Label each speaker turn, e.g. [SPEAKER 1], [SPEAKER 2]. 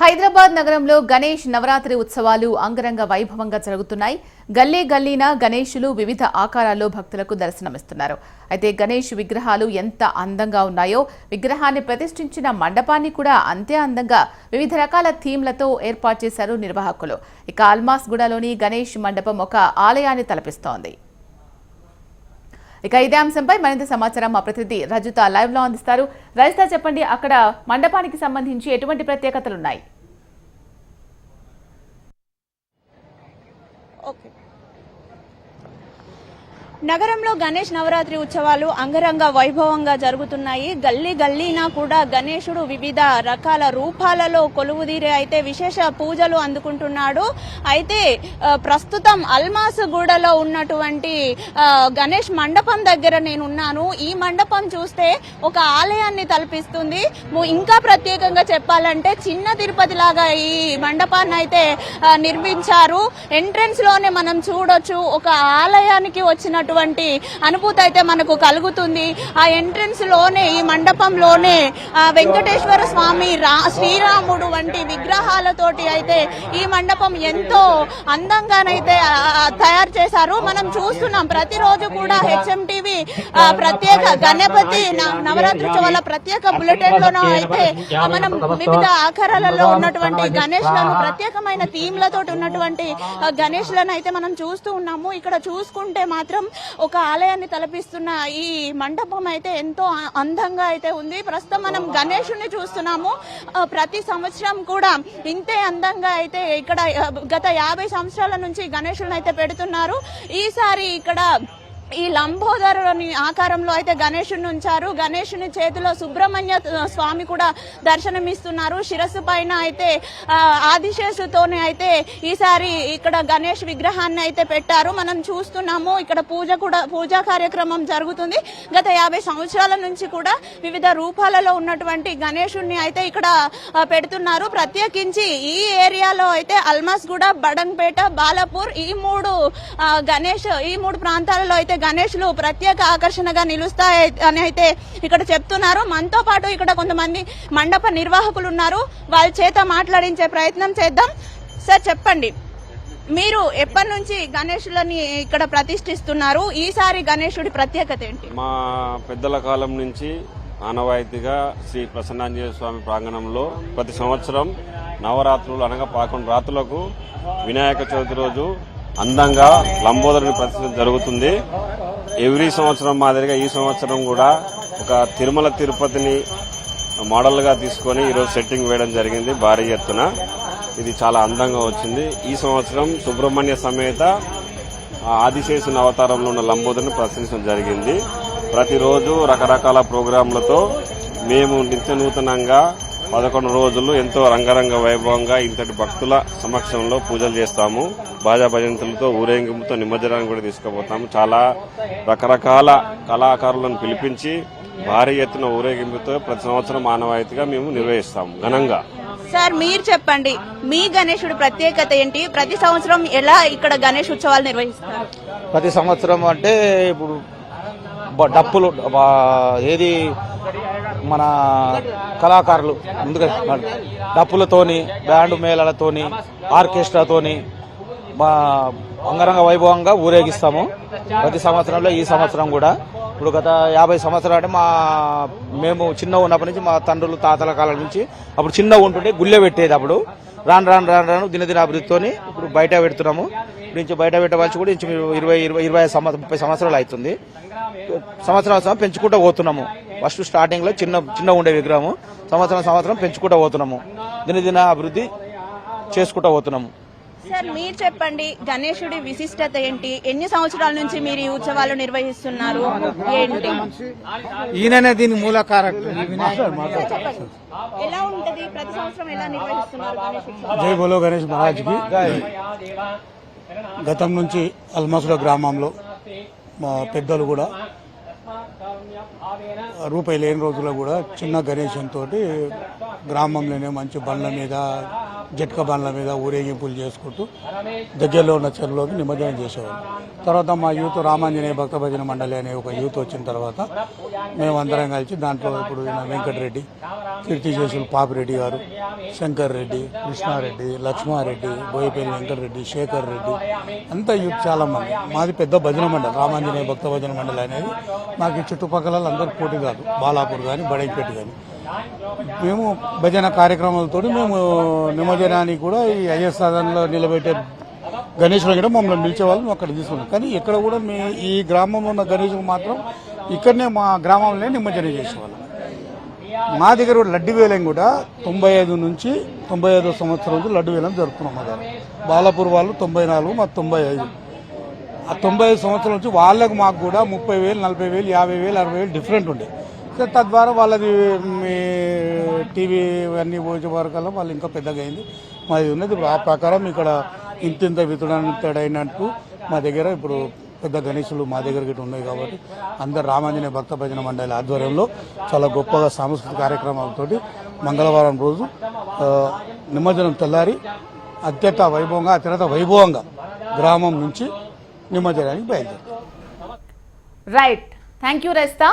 [SPEAKER 1] హైదరాబాద్ నగరంలో గణేష్ నవరాత్రి ఉత్సవాలు అంగరంగ వైభవంగా జరుగుతున్నాయి. గల్లీ గల్లీన గణేషులు వివిధ ఆకారాల్లో భక్తులకు దర్శనమిస్తున్నారు. అయితే గణేష్ విగ్రహాలు ఎంత అందంగా ఉన్నాయో విగ్రహాన్ని ప్రతిష్ఠించిన మండపాన్ని కూడా అంతే అందంగా వివిధ రకాల థీమ్లతో ఏర్పాటు చేశారు నిర్వాహకులు. ఇక అల్మాస్గూడలోని గణేష్ మండపం ఒక ఆలయాన్ని తలపిస్తోంది. ఇక ఇదే అంశంపై మరింత సమాచారం మా ప్రతినిధి రజిత లైవ్లో అందిస్తారు. రజిత చెప్పండి అక్కడ మండపానికి సంబంధించి ఎటువంటి ప్రత్యేకతలున్నాయి?
[SPEAKER 2] ఓకే. నగరంలో గణేష్ నవరాత్రి ఉత్సవాలు అంగరంగ వైభవంగా జరుగుతున్నాయి. గల్లీ గల్లీనా కూడా గణేశుడు వివిధ రకాల రూపాలలో కొలువుదీరే అయితే విశేష పూజలు అందుకుంటున్నాడు. అయితే ప్రస్తుతం అల్మాస్ గూడలో ఉన్నటువంటి గణేష్ మండపం దగ్గర నేనున్నాను. ఈ మండపం చూస్తే ఒక ఆలయాన్ని తలపిస్తుంది. ఇంకా ప్రత్యేకంగా చెప్పాలంటే చిన్న తిరుపతి లాగా ఈ మండపాన్ని అయితే నిర్మించారు. ఎంట్రన్స్లోనే మనం చూడొచ్చు. ఒక ఆలయానికి వచ్చినటువంటి అనుభూతి అయితే మనకు కలుగుతుంది. ఆ ఎంట్రన్స్లోనే ఈ మండపంలోనే వెంకటేశ్వర స్వామి రా శ్రీరాముడు వంటి విగ్రహాలతోటి అయితే ఈ మండపం ఎంతో అందంగానైతే తయారు చేశారు. మనం చూస్తున్నాం ప్రతిరోజు కూడా హెచ్ఎంటీవీ ప్రత్యేక గణపతి న- ప్రత్యేక బులెటిన్ లోనూ అయితే మనం వివిధ ఆకారాలలో ఉన్నటువంటి గణేష్లను ప్రత్యేకమైన థీమ్లతో ఉన్నటువంటి గణేష్ గణేష్లను అయితే మనం చూస్తూ ఉన్నాము. ఇక్కడ చూసుకుంటే మాత్రం ఒక ఆలయాన్ని తలపిస్తున్న ఈ మండపం అయితే ఎంతో అందంగా అయితే ఉంది. ప్రస్తుతం మనం గణేషుని చూస్తున్నాము. ప్రతి సంవత్సరం కూడా ఇంతే అందంగా అయితే ఇక్కడ గత యాభై సంవత్సరాల నుంచి గణేషులను అయితే పెడుతున్నారు. ఈసారి ఇక్కడ ఈ లంబోదరుని ఆకారంలో అయితే గణేషుని ఉంచారు. గణేషుని చేతిలో సుబ్రహ్మణ్య స్వామి కూడా దర్శనమిస్తున్నారు. శిరస్సు పైన అయితే ఆదిశేషుతోనే అయితే ఈసారి ఇక్కడ గణేష్ విగ్రహాన్ని అయితే పెట్టారు. మనం చూస్తున్నాము ఇక్కడ పూజ కూడా పూజా కార్యక్రమం జరుగుతుంది. గత యాభై సంవత్సరాల నుంచి కూడా వివిధ రూపాలలో ఉన్నటువంటి గణేషుణ్ణి అయితే ఇక్కడ పెడుతున్నారు. ప్రత్యేకించి ఈ ఏరియాలో అయితే అల్మాస్గూడ బడంపేట బాలాపూర్ ఈ మూడు గణేష్ ఈ మూడు ప్రాంతాలలో అయితే గణేష్లు ప్రత్యేక ఆకర్షణగా నిలుస్తాయి అని అయితే ఇక్కడ చెప్తున్నారు. మనతో పాటు ఇక్కడ కొంతమంది మండప నిర్వాహకులు ఉన్నారు. వాళ్ళ చేత మాట్లాడించే ప్రయత్నం చేద్దాం. సార్ చెప్పండి. మీరు ఎప్పటి నుంచి గణేషులని ఇక్కడ ప్రతిష్ఠిస్తున్నారు? ఈసారి గణేషుడి ప్రత్యేకత ఏంటి?
[SPEAKER 3] మా పెద్దల కాలం నుంచి ఆనవాయితీగా శ్రీ ప్రసన్నాంజనేయ స్వామి ప్రాంగణంలో ప్రతి సంవత్సరం నవరాత్రులు అనగా పదకొండు రాత్రులకు వినాయక చవితి రోజు అందంగా లంబోదరుని ప్రతిష్ఠ జరుగుతుంది. ఎవ్రీ సంవత్సరం మాదిరిగా ఈ సంవత్సరం కూడా ఒక తిరుమల తిరుపతిని మోడల్గా తీసుకొని ఈరోజు సెట్టింగ్ వేయడం జరిగింది భారీ ఎత్తున. ఇది చాలా అందంగా వచ్చింది. ఈ సంవత్సరం సుబ్రహ్మణ్య సమేత ఆదిశేషుని అవతారంలో ఉన్న లంబోదరిని ప్రదర్శించడం జరిగింది. ప్రతిరోజు రకరకాల ప్రోగ్రాంలతో మేము నిత్య నూతనంగా పదకొండు రోజులు ఎంతో రంగరంగ వైభవంగా ఇంతటి భక్తుల సమక్షంలో పూజలు చేస్తాము. బాజా భజంతులతో ఊరేగింపుతో నిమజ్జనానికి కూడా తీసుకుపోతాము. చాలా రకరకాల కళాకారులను పిలిపించి భారీ ఎత్తున ఊరేగింపుతో ప్రతి సంవత్సరం ఆనవాయితీగా మేము నిర్వహిస్తాము ఘనంగా.
[SPEAKER 2] సార్ మీరు చెప్పండి మీ గణేశుడి ప్రత్యేకత ఏంటి? ప్రతి సంవత్సరం ఎలా ఇక్కడ గణేష్ ఉత్సవాలు నిర్వహిస్తారు?
[SPEAKER 4] ప్రతి సంవత్సరం అంటే ఇప్పుడు డప్పులు ఏది మన కళాకారులు ముందుగా డప్పులతోని బ్యాండ్ మేళాలతోని ఆర్కెస్ట్రాతోని మా అంగరంగ వైభవంగా ఊరేగిస్తాము. ప్రతి సంవత్సరంలో ఈ సంవత్సరం కూడా. ఇప్పుడు గత యాభై సంవత్సరాలు అంటే మా మేము చిన్న ఉన్నప్పటి నుంచి మా తండ్రులు తాతల కాలం నుంచి అప్పుడు చిన్న ఉంటుంటే గుళ్ళె పెట్టేది అప్పుడు. రాను రాను రాను రాను దినదిన అభివృద్ధితోని ఇప్పుడు బయట పెడుతున్నాము. ఇప్పుడు నుంచి బయట పెట్టవలసి కూడా ఇంచు ఇరవై ఇరవై ఇరవై సంవత్సరం ముప్పై సంవత్సరాలు అవుతుంది. సంవత్సరం సంవత్సరం పెంచుకుంటూ పోతున్నాము. ఫస్ట్ స్టార్టింగ్లో చిన్న చిన్న ఉండే విగ్రహము. సంవత్సరం సంవత్సరం పెంచుకుంటూ పోతున్నాము. దినదిన అభివృద్ధి చేసుకుంటూ పోతున్నాము.
[SPEAKER 2] సార్ మీరు చెప్పండి గణేశుడి విశిష్టత ఏంటి? ఎన్ని సంవత్సరాల నుంచి మీరు ఈ ఉత్సవాలు నిర్వహిస్తున్నారు? ఏంటి?
[SPEAKER 5] ఈయననే దీని మూలకారకుడు ఈ వినాయకుడు.
[SPEAKER 2] ఎలా ఉంటది? ప్రతి సంవత్సరం ఎలా నిర్వహిస్తున్నారు గణేష్ ఉత్సవం?
[SPEAKER 5] జై బోలో గణేష్ మహారాజ్కి. గతం నుంచి అల్మసుల గ్రామంలో మా పెద్దలు కూడా రూపాయి లేని రోజుల్లో కూడా చిన్న గణేశం తోటి గ్రామంలోనే మంచి బండ్ల మీద జట్క బండ్ల మీద ఊరేగింపులు చేసుకుంటూ దగ్గరలో ఉన్న చెరువులోకి నిమజ్జనం చేసేవాళ్ళం. తర్వాత మా యూత్ రామాంజనేయ భక్త భజన మండలి అనే ఒక యూత్ వచ్చిన తర్వాత మేమందరం కలిసి దాంట్లో ఇప్పుడు వెంకటరెడ్డి కీర్తి చేసులు పాపిరెడ్డి గారు శంకర్ రెడ్డి కృష్ణారెడ్డి లక్ష్మారెడ్డి బోయపల్లి వెంకటరెడ్డి శేఖర్ రెడ్డి అంతా యూత్ చాలామంది. మాది పెద్ద భజన మండలి రామాంజనేయ భక్త భజన మండలి అనేది మాకు చుట్టుపక్కల అందరు పోటీ కాదు. బాలాపూర్ కానీ బడైపేట కానీ మేము భజన కార్యక్రమాలతో మేము నిమజ్జనానికి కూడా ఈ ఐఎస్ సాధనలో నిలబెట్టే గణేషులు కూడా మమ్మల్ని నిలిచే వాళ్ళు అక్కడ తీసుకున్నాం. కానీ ఇక్కడ కూడా మీ ఈ గ్రామంలో ఉన్న గణేష్ మాత్రం ఇక్కడనే మా గ్రామంలోనే నిమజ్జనం చేసేవాళ్ళం. మా దగ్గర కూడా లడ్డు వేలం కూడా తొంభై ఐదు నుంచి తొంభై ఐదో సంవత్సరం నుంచి లడ్డు వేలం జరుపుతున్నాం మా దగ్గర. బాలాపూర్ వాళ్ళు తొంభై నాలుగు మా తొంభై ఐదు. ఆ తొంభై ఐదు సంవత్సరం నుంచి వాళ్ళకు మాకు కూడా ముప్పై వేలు నలభై వేలు యాభై వేలు అరవై వేలు డిఫరెంట్ ఉండే. తద్వారా వాళ్ళది మీ టీవీ అన్నీ పోయే వరకల్లా వాళ్ళు ఇంకా పెద్దగా అయింది. మాది ఉన్నది ఇప్పుడు ఆ ప్రకారం ఇక్కడ ఇంతింత వితుడంతడైనట్టు మా దగ్గర ఇప్పుడు పెద్ద గణేశులు మా దగ్గర గిట్ట ఉన్నాయి కాబట్టి అందరు రామాంజనేయ భక్త భజన మండలి ఆధ్వర్యంలో చాలా గొప్పగా సాంస్కృతిక కార్యక్రమాలతోటి మంగళవారం రోజు నిమజ్జనం తెల్లారి అత్యంత వైభవంగా అత్యంత వైభవంగా గ్రామం నుంచి నిమజ్జనానికి బయలుదేరుతాం.
[SPEAKER 1] Right thank you Rizta